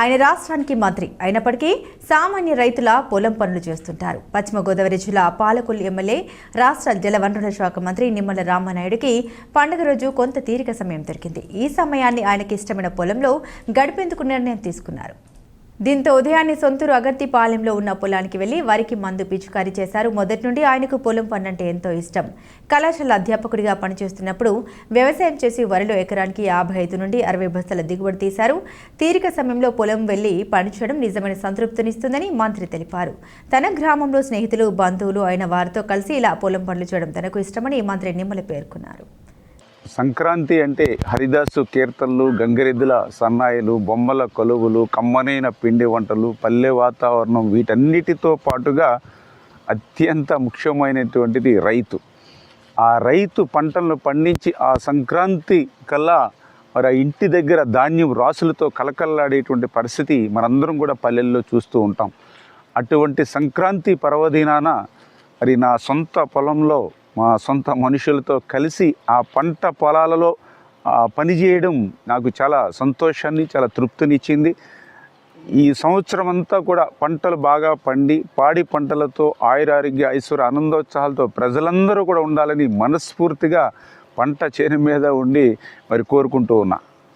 ఆయన రాష్ట్రానికి మంత్రి అయినప్పటికీ సామాన్య రైతుల పొలం పనులు చేస్తుంటారు. పశ్చిమ గోదావరి జిల్లా పాలకొల్లు ఎమ్మెల్యే రాష్ట్ర జలవనరుల శాఖ మంత్రి నిమ్మల రామానాయుడికి పండుగ రోజు కొంత తీరిక సమయం దొరికింది. ఈ సమయాన్ని ఆయనకి ఇష్టమైన పొలంలో గడిపేందుకు నిర్ణయం తీసుకున్నారు. దీంతో ఉదయాన్నే సొంతూరు అగర్తిపాలెంలో ఉన్న పొలానికి వెళ్ళి వరికి మందు పిచికారీ చేశారు. మొదటి నుండి ఆయనకు పొలం పన్నంటే ఎంతో ఇష్టం. కళాశాల అధ్యాపకుడిగా పనిచేస్తున్నప్పుడు వ్యవసాయం చేసి వరిలో ఎకరానికి యాభై ఐదు నుండి అరవై బస్తాల దిగుబడి తీశారు. తీరిక సమయంలో పొలం వెళ్ళి పనిచేయడం నిజమైన సంతృప్తినిస్తుందని మంత్రి తెలిపారు. తన గ్రామంలో స్నేహితులు బంధువులు అయిన వారితో కలిసి ఇలా పొలం పనులు చేయడం తనకు ఇష్టమని మంత్రి నిమ్మల పేర్కొన్నారు. సంక్రాంతి అంటే హరిదాసు కీర్తనలు గంగిరెద్దుల సన్నాయిలు బొమ్మల కొలువులు కమ్మనైన పిండి వంటలు పల్లె వాతావరణం వీటన్నిటితో పాటుగా అత్యంత ముఖ్యమైనటువంటిది రైతు. ఆ రైతు పంటలను పండించి ఆ సంక్రాంతి కల్లా మరి ఆ ఇంటి దగ్గర ధాన్యం రాసులతో కలకల్లాడేటువంటి పరిస్థితి మనందరం కూడా పల్లెల్లో చూస్తూ ఉంటాం. అటువంటి సంక్రాంతి పర్వదినాన మరి నా సొంత పొలంలో మా సొంత మనుషులతో కలిసి ఆ పంట పొలాలలో పనిచేయడం నాకు చాలా సంతోషాన్ని చాలా తృప్తినిచ్చింది. ఈ సంవత్సరం అంతా కూడా పంటలు బాగా పండి పాడి పంటలతో ఆయురారోగ్య ఐశ్వర్య ఆనందోత్సాహాలతో ప్రజలందరూ కూడా ఉండాలని మనస్ఫూర్తిగా పంట చేను మీద ఉండి మరి కోరుకుంటూ ఉన్నా.